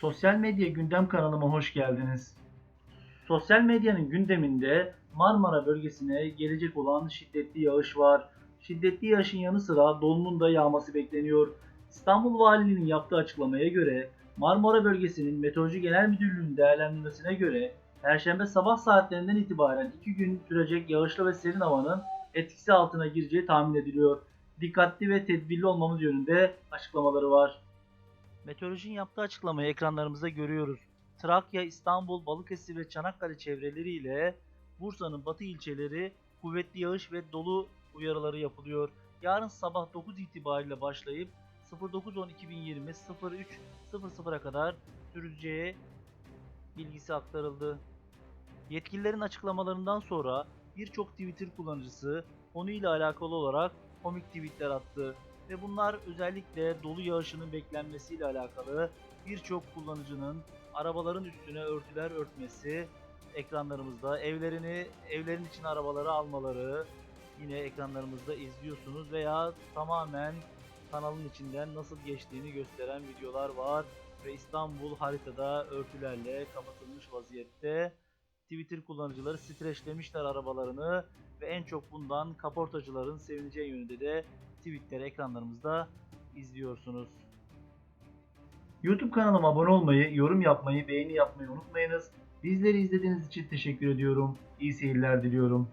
Sosyal medya gündem kanalıma hoş geldiniz. Sosyal medyanın gündeminde Marmara bölgesine gelecek olan şiddetli yağış var. Şiddetli yağışın yanı sıra dolunun da yağması bekleniyor. İstanbul Valiliğinin yaptığı açıklamaya göre Marmara bölgesinin Meteoroloji Genel Müdürlüğü'nün değerlendirmesine göre Perşembe sabah saatlerinden itibaren 2 gün sürecek yağışlı ve serin havanın etkisi altına gireceği tahmin ediliyor. Dikkatli ve tedbirli olmamız yönünde açıklamaları var. Meteorolojinin yaptığı açıklamayı ekranlarımızda görüyoruz. Trakya, İstanbul, Balıkesir ve Çanakkale çevreleriyle Bursa'nın batı ilçeleri kuvvetli yağış ve dolu uyarıları yapılıyor. Yarın sabah 9 itibariyle başlayıp 09.10.2020 03.00'a kadar süreceği bilgisi aktarıldı. Yetkililerin açıklamalarından sonra birçok Twitter kullanıcısı konuyla alakalı olarak komik tweetler attı ve bunlar özellikle dolu yağışının beklenmesiyle alakalı birçok kullanıcının arabaların üstüne örtüler örtmesi ekranlarımızda evlerini evlerin için arabaları almaları yine ekranlarımızda izliyorsunuz veya tamamen kanalın içinden nasıl geçtiğini gösteren videolar var ve İstanbul haritada örtülerle kapatılmış vaziyette. Twitter kullanıcıları streçlemişler arabalarını ve en çok bundan kaportacıların sevineceği yönünde de tweetleri ekranlarımızda izliyorsunuz. YouTube kanalıma abone olmayı, yorum yapmayı, beğeni yapmayı unutmayınız. Bizleri izlediğiniz için teşekkür ediyorum. İyi seyirler diliyorum.